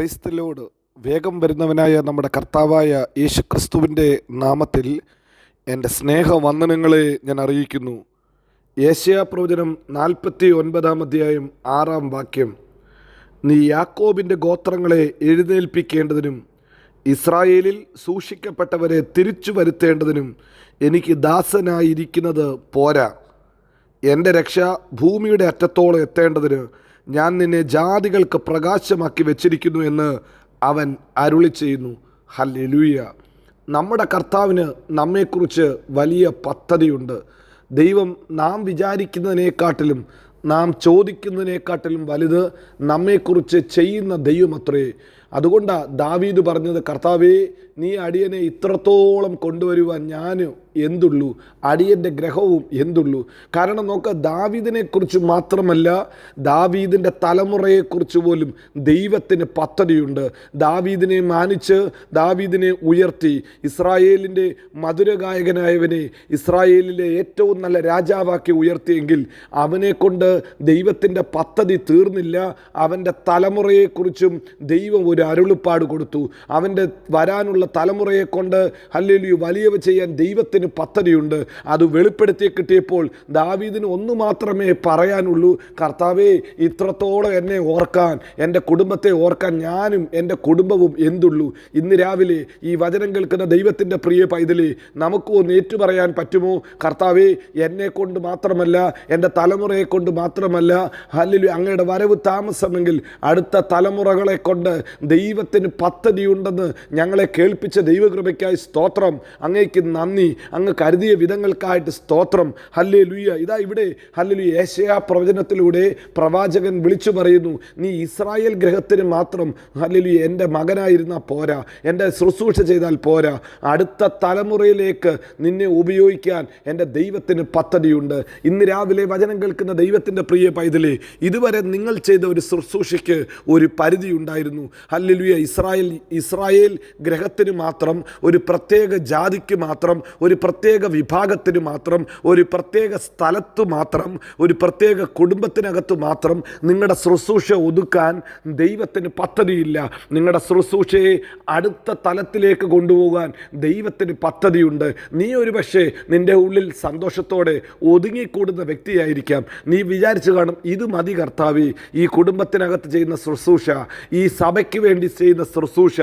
ക്രൈസ്തലോട് വേഗം വരുന്നവനായ നമ്മുടെ കർത്താവായ യേശു ക്രിസ്തുവിന്റെ നാമത്തിൽ എന്റെ സ്നേഹവന്ദനങ്ങളെ ഞാൻ അറിയിക്കുന്നു. ഏഷ്യാ പ്രവചനം നാൽപ്പത്തി ഒൻപതാം അധ്യായം ആറാം വാക്യം. നീ യാക്കോബിന്റെ ഗോത്രങ്ങളെ എഴുന്നേൽപ്പിക്കേണ്ടതിനും ഇസ്രായേലിൽ സൂക്ഷിക്കപ്പെട്ടവരെ തിരിച്ചു വരുത്തേണ്ടതിനും എനിക്ക് ദാസനായിരിക്കുന്നത് പോരാ. എന്റെ രക്ഷ ഭൂമിയുടെ അറ്റത്തോളം എത്തേണ്ടതിന് ഞാൻ നിന്നെ ജാതികൾക്ക് പ്രകാശമാക്കി വെച്ചിരിക്കുന്നു എന്ന് അവൻ അരുളി ചെയ്യുന്നു. ഹല്ലേലൂയ. നമ്മുടെ കർത്താവിന് നമ്മെക്കുറിച്ച് വലിയ പദ്ധതിയുണ്ട്. ദൈവം നാം വിചാരിക്കുന്നതിനേക്കാട്ടിലും നാം ചോദിക്കുന്നതിനേക്കാട്ടിലും വലുത് നമ്മെക്കുറിച്ച് ചെയ്യുന്ന ദൈവമത്രേ. അതുകൊണ്ടാണ് ദാവീദ് പറഞ്ഞത് കർത്താവേ നീ അടിയനെ ഇത്രത്തോളം കൊണ്ടുവരുവാൻ ഞാൻ എന്തുള്ളൂ? അടിയന്റെ ഗ്രഹവും എന്തുള്ളൂ? കാരണം നോക്ക ദാവീദിനെക്കുറിച്ച് മാത്രമല്ല ദാവീദിന്റെ തലമുറയെക്കുറിച്ച് പോലും ദൈവത്തിന് പദ്ധതിയുണ്ട്. ദാവീദിനെ മാനിച്ച് ദാവീദിനെ ഉയർത്തി. ഇസ്രായേലിന്റെ മധുരഗായകനായവനെ ഇസ്രായേലിലെ ഏറ്റവും നല്ല രാജാവാക്കി ഉയർത്തിയെങ്കിൽ അവനെക്കൊണ്ട് ദൈവത്തിന്റെ പദ്ധതി തീർന്നില്ല. അവന്റെ തലമുറയെക്കുറിച്ചും ദൈവം ഒരു അരുളിപ്പാട് കൊടുത്തു. അവന്റെ വരാനുള്ള തലമുറയെ കൊണ്ട് ഹല്ലേലിയു വലിയവ ചെയ്യാൻ ദൈവത്തിന് പദ്ധതിയുണ്ട്. അത് വെളിപ്പെടുത്തി കിട്ടിയപ്പോൾ ദാവീദിന് ഒന്ന് മാത്രമേ പറയാനുള്ളൂ കർത്താവേ ഇത്രത്തോളം എന്നെ ഓർക്കാൻ എന്റെ കുടുംബത്തെ ഓർക്കാൻ ഞാനും എന്റെ കുടുംബവും എന്തുള്ളൂ? ഇന്ന് രാവിലെ ഈ വചനം കേൾക്കുന്ന ദൈവത്തിന്റെ പ്രിയ പൈതലി നമുക്ക് ഒന്ന് ഏറ്റുപറയാൻ പറ്റുമോ? കർത്താവേ എന്നെ കൊണ്ട് മാത്രമല്ല എന്റെ തലമുറയെ കൊണ്ട് മാത്രമല്ല ഹല്ലിലു അങ്ങയുടെ വരവ് താമസമെങ്കിൽ അടുത്ത തലമുറകളെ കൊണ്ട് ദൈവത്തിന് പദ്ധതിയുണ്ടെന്ന് ഞങ്ങളെ കേൾപ്പിച്ച ദൈവകൃപയ്ക്കായി സ്തോത്രം. അങ്ങേക്ക് നന്ദി. അങ്ങ് കരുതിയ വിധങ്ങൾക്കായിട്ട് സ്തോത്രം. ഹല്ലേ ലുയ്യ ഇതാ ഇവിടെ ഹല്ലു ഏശയാ പ്രവചനത്തിലൂടെ പ്രവാചകൻ വിളിച്ചു പറയുന്നു നീ ഇസ്രായേൽ ഗ്രഹത്തിന് മാത്രം ഹല്ലലു എന്റെ മകനായിരുന്നാൽ പോരാ. എന്റെ ശുശ്രൂഷ ചെയ്താൽ പോരാ. അടുത്ത തലമുറയിലേക്ക് നിന്നെ ഉപയോഗിക്കാൻ എന്റെ ദൈവത്തിന് പദ്ധതിയുണ്ട്. ഇന്ന് രാവിലെ വചനം കേൾക്കുന്ന ദൈവത്തിന്റെ പ്രിയ പൈതലേ ഇതുവരെ നിങ്ങൾ ചെയ്ത ഒരു ശുശ്രൂഷയ്ക്ക് ഒരു പരിധി ഉണ്ടായിരുന്നു ഹല്ലുയ ഇസ്രായേൽ ഇസ്രായേൽ ഗ്രഹത്തിന് മാത്രം ഒരു പ്രത്യേക ജാതിക്ക് മാത്രം ഒരു പ്രത്യേക വിഭാഗത്തിന് മാത്രം ഒരു പ്രത്യേക സ്ഥലത്ത് മാത്രം ഒരു പ്രത്യേക കുടുംബത്തിനകത്ത് മാത്രം നിങ്ങളുടെ ശുശ്രൂഷ ഒതുക്കാൻ ദൈവത്തിന് പദ്ധതിയില്ല. നിങ്ങളുടെ ശുശ്രൂഷയെ അടുത്ത തലത്തിലേക്ക് കൊണ്ടുപോകാൻ ദൈവത്തിന് പദ്ധതിയുണ്ട്. നീ ഒരു പക്ഷേ നിന്റെ ഉള്ളിൽ സന്തോഷത്തോടെ ഒതുങ്ങിക്കൂടുന്ന വ്യക്തിയായിരിക്കാം. നീ വിചാരിച്ചു കാണും ഇത് മതി കർത്താവി ഈ കുടുംബത്തിനകത്ത് ചെയ്യുന്ന ശുശ്രൂഷ ഈ സഭയ്ക്ക് വേണ്ടി ചെയ്യുന്ന ശുശ്രൂഷ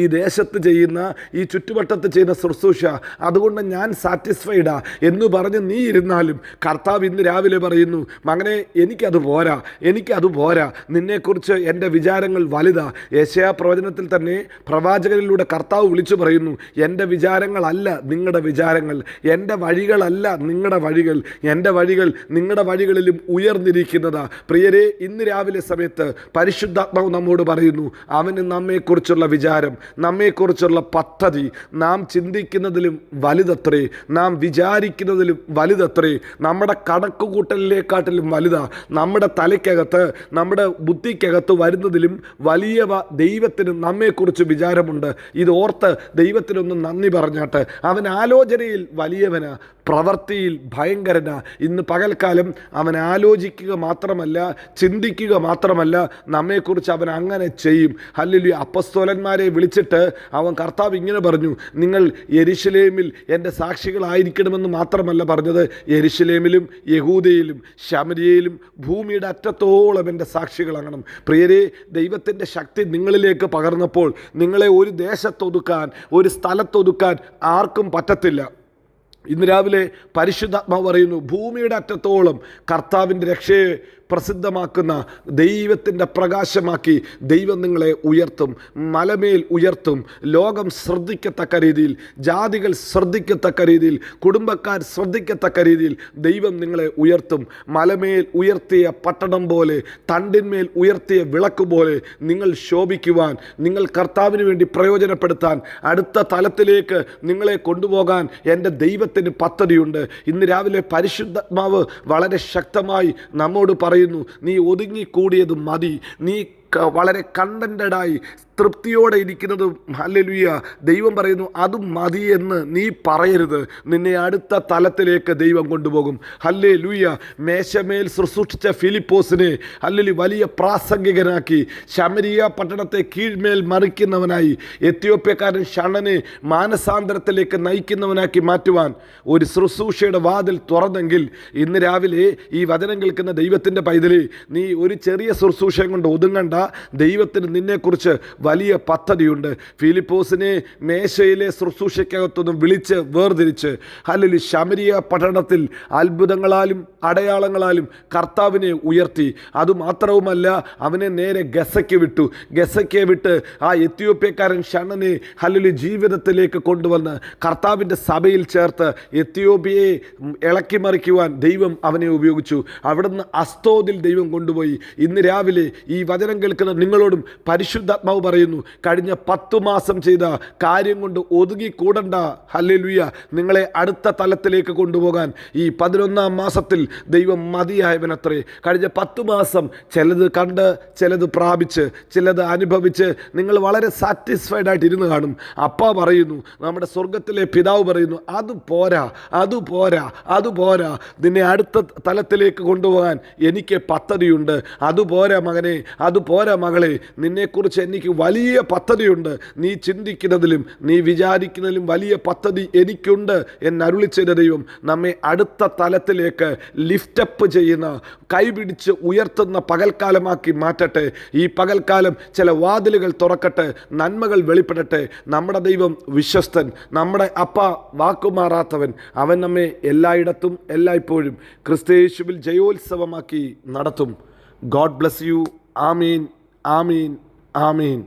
ഈ ദേശത്ത് ചെയ്യുന്ന ഈ ചുറ്റുവട്ടത്ത് ചെയ്യുന്ന ശുശ്രൂഷ അതുകൊണ്ട് ഞാൻ സാറ്റിസ്ഫൈഡാ എന്ന് പറഞ്ഞ് നീ ഇരുന്നാലും കർത്താവ് ഇന്ന് രാവിലെ പറയുന്നു മകനെ എനിക്കത് പോരാ എനിക്കത് പോരാ. നിന്നെക്കുറിച്ച് എന്റെ വിചാരങ്ങൾ വലുതാ. യേശയാ പ്രവചനത്തിൽ തന്നെ പ്രവാചകനിലൂടെ കർത്താവ് വിളിച്ചു പറയുന്നു എന്റെ വിചാരങ്ങളല്ല നിങ്ങളുടെ വിചാരങ്ങൾ എന്റെ വഴികളല്ല നിങ്ങളുടെ വഴികൾ എന്റെ വഴികൾ നിങ്ങളുടെ വഴികളിലും ഉയർന്നിരിക്കുന്നതാ. പ്രിയരെ ഇന്ന് രാവിലെ സമയത്ത് പരിശുദ്ധാത്മാവ് നമ്മോട് പറയുന്നു അവന് നമ്മെക്കുറിച്ചുള്ള വിചാരം നമ്മെക്കുറിച്ചുള്ള പദ്ധതി നാം ചിന്തിക്കുന്നതിലും വലുതത്രേ നാം വിചാരിക്കുന്നതിലും വലുതത്രേ നമ്മുടെ കണക്കുകൂട്ടലിനെക്കാട്ടിലും വലുതാ നമ്മുടെ തലയ്ക്കകത്ത് നമ്മുടെ ബുദ്ധിക്കകത്ത് വരുന്നതിലും വലിയവ ദൈവത്തിന് നമ്മെക്കുറിച്ച് വിചാരമുണ്ട്. ഇത് ഓർത്ത് ദൈവത്തിനൊന്ന് നന്ദി പറഞ്ഞാട്ട് അവൻ ആലോചനയിൽ വലിയവനാ. പ്രവൃത്തിയിൽ ഭയങ്കരന. ഇന്ന് പകൽക്കാലം അവൻ ആലോചിക്കുക മാത്രമല്ല ചിന്തിക്കുക മാത്രമല്ല നമ്മെക്കുറിച്ച് അവൻ അങ്ങനെ ചെയ്യും. അല്ലെങ്കിൽ അപ്പസ്തോലന്മാരെ വിളിച്ചിട്ട് അവൻ കർത്താവ് ഇങ്ങനെ പറഞ്ഞു നിങ്ങൾ യെരുഷലേമിൽ എന്റെ സാക്ഷികളായിരിക്കണമെന്ന് മാത്രമല്ല പറഞ്ഞത് യെരുഷലേമിലും യഹൂദയിലും ശമരിയയിലും ഭൂമിയുടെ അറ്റത്തോളം എന്റെ സാക്ഷികളാകണം. പ്രിയരെ ദൈവത്തിന്റെ ശക്തി നിങ്ങളിലേക്ക് പകർന്നപ്പോൾ നിങ്ങളെ ഒരു ദേശത്തൊതുക്കാൻ ഒരു സ്ഥലത്തൊതുക്കാൻ ആർക്കും പറ്റത്തില്ല. ഇന്ന് രാവിലെ പരിശുദ്ധാത്മാവ് പറയുന്നു ഭൂമിയുടെ അറ്റത്തോളം കർത്താവിന്റെ രക്ഷയെ പ്രസിദ്ധമാക്കുന്ന ദൈവത്തിന്റെ പ്രകാശമാക്കി ദൈവം നിങ്ങളെ ഉയർത്തും മലമേൽ ഉയർത്തും ലോകം ശ്രദ്ധിക്കത്തക്ക രീതിയിൽ ജാതികൾ ശ്രദ്ധിക്കത്തക്ക രീതിയിൽ കുടുംബക്കാർ ശ്രദ്ധിക്കത്തക്ക രീതിയിൽ ദൈവം നിങ്ങളെ ഉയർത്തും. മലമേൽ ഉയർത്തിയ പട്ടണം പോലെ തണ്ടിന്മേൽ ഉയർത്തിയ വിളക്ക് പോലെ നിങ്ങൾ ശോഭിക്കുവാൻ നിങ്ങൾ കർത്താവിന് വേണ്ടി പ്രയോജനപ്പെടുത്താൻ അടുത്ത തലത്തിലേക്ക് നിങ്ങളെ കൊണ്ടുപോകാൻ എന്റെ ദൈവത്തിന് പദ്ധതിയുണ്ട്. ഇന്ന് രാവിലെ പരിശുദ്ധാത്മാവ് വളരെ ശക്തമായി നമ്മോട് പറയുന്നു നീ ഒതുങ്ങിക്കൂടിയത് മതി. നീ വളരെ കണ്ടന്റഡായി തൃപ്തിയോടെ ഇരിക്കുന്നതും ഹല്ലേലൂയ ദൈവം പറയുന്നു അതും മതി എന്ന് നീ പറയരുത്. നിന്നെ അടുത്ത തലത്തിലേക്ക് ദൈവം കൊണ്ടുപോകും. ഹല്ലേ ലൂയ മേശമേൽ ശുശ്രൂഷിച്ച ഫിലിപ്പോസിനെ ഹല്ലലി വലിയ പ്രാസംഗികനാക്കി ശമരിയ പട്ടണത്തെ കീഴ്മേൽ മറിക്കുന്നവനായി എത്യോപ്യക്കാരൻ ഷണനെ മാനസാന്തരത്തിലേക്ക് നയിക്കുന്നവനാക്കി മാറ്റുവാൻ ഒരു ശുശ്രൂഷയുടെ വാതിൽ തുറന്നെങ്കിൽ ഇന്ന് രാവിലെ ഈ വചനം കേൾക്കുന്ന ദൈവത്തിന്റെ പൈതലി നീ ഒരു ചെറിയ ശുശ്രൂഷയും കൊണ്ട് ഒതുങ്ങണ്ട. ദൈവത്തിന് നിന്നെക്കുറിച്ച് വലിയ പദ്ധതിയുണ്ട്. ഫിലിപ്പോസിനെ മേശയിലെ ശുശ്രൂഷയ്ക്കകത്തൊന്നും വിളിച്ച് വേർതിരിച്ച് അല്ലെങ്കിൽ ശമരിയ പട്ടണത്തിൽ അത്ഭുതങ്ങളാലും അടയാളങ്ങളാലും കർത്താവിനെ ഉയർത്തി. അതുമാത്രവുമല്ല അവനെ നേരെ ഗസയ്ക്ക് വിട്ടു. ഗസയ്ക്ക് വിട്ട് ആ എത്യോപ്യക്കാരൻ ഷണനെ അല്ലെങ്കിൽ ജീവിതത്തിലേക്ക് കൊണ്ടുവന്ന് കർത്താവിന്റെ സഭയിൽ ചേർത്ത് എത്യോപ്യയെ ഇളക്കി മറിക്കുവാൻ ദൈവം അവനെ ഉപയോഗിച്ചു. അവിടുന്ന് അസ്തോദിൽ ദൈവം കൊണ്ടുപോയി. ഇന്ന് രാവിലെ ഈ വചനം കേൾക്കുന്ന നിങ്ങളോടും പരിശുദ്ധാത്മാവ് പറയുന്നു കഴിഞ്ഞ പത്തു മാസം ചെയ്ത കാര്യം കൊണ്ട് ഒതുങ്ങി കൂടണ്ട ഹല്ലേലൂയ. നിങ്ങളെ അടുത്ത തലത്തിലേക്ക് കൊണ്ടുപോകാൻ ഈ പതിനൊന്നാം മാസത്തിൽ ദൈവം മതിയായവനത്രേ. കഴിഞ്ഞ പത്തു മാസം ചിലത് കണ്ട് ചിലത് പ്രാപിച്ച് ചിലത് അനുഭവിച്ച് നിങ്ങൾ വളരെ സാറ്റിസ്ഫൈഡ് ആയിട്ട് ഇരുന്ന് കാണും. അപ്പ പറയുന്നു നമ്മുടെ സ്വർഗത്തിലെ പിതാവ് പറയുന്നു അത് പോരാ അത് പോരാ അത് പോരാ. നിന്നെ അടുത്ത തലത്തിലേക്ക് കൊണ്ടുപോകാൻ എനിക്ക് പദ്ധതിയുണ്ട്. അതുപോരാ മകനെ അതുപോരാ മകളെ. നിന്നെക്കുറിച്ച് എനിക്ക് വലിയ പദ്ധതിയുണ്ട്. നീ ചിന്തിക്കുന്നതിലും നീ വിചാരിക്കുന്നതിലും വലിയ പദ്ധതി എനിക്കുണ്ട് എന്നരുളി ചെയ്ത ദൈവം നമ്മെ അടുത്ത തലത്തിലേക്ക് ലിഫ്റ്റപ്പ് ചെയ്യുന്ന കൈപിടിച്ച് ഉയർത്തുന്ന പകൽക്കാലമാക്കി മാറ്റട്ടെ. ഈ പകൽക്കാലം ചില വാതിലുകൾ തുറക്കട്ടെ നന്മകൾ വെളിപ്പെടട്ടെ. നമ്മുടെ ദൈവം വിശ്വസ്തൻ നമ്മുടെ അപ്പ വാക്കുമാറാത്തവൻ. അവൻ നമ്മെ എല്ലായിടത്തും എല്ലായ്പ്പോഴും ക്രിസ്തയേശുവിൽ ജയോത്സവമാക്കി നടത്തും. ഗോഡ് ബ്ലസ് യു ആമീൻ ആമീൻ ആമീൻ.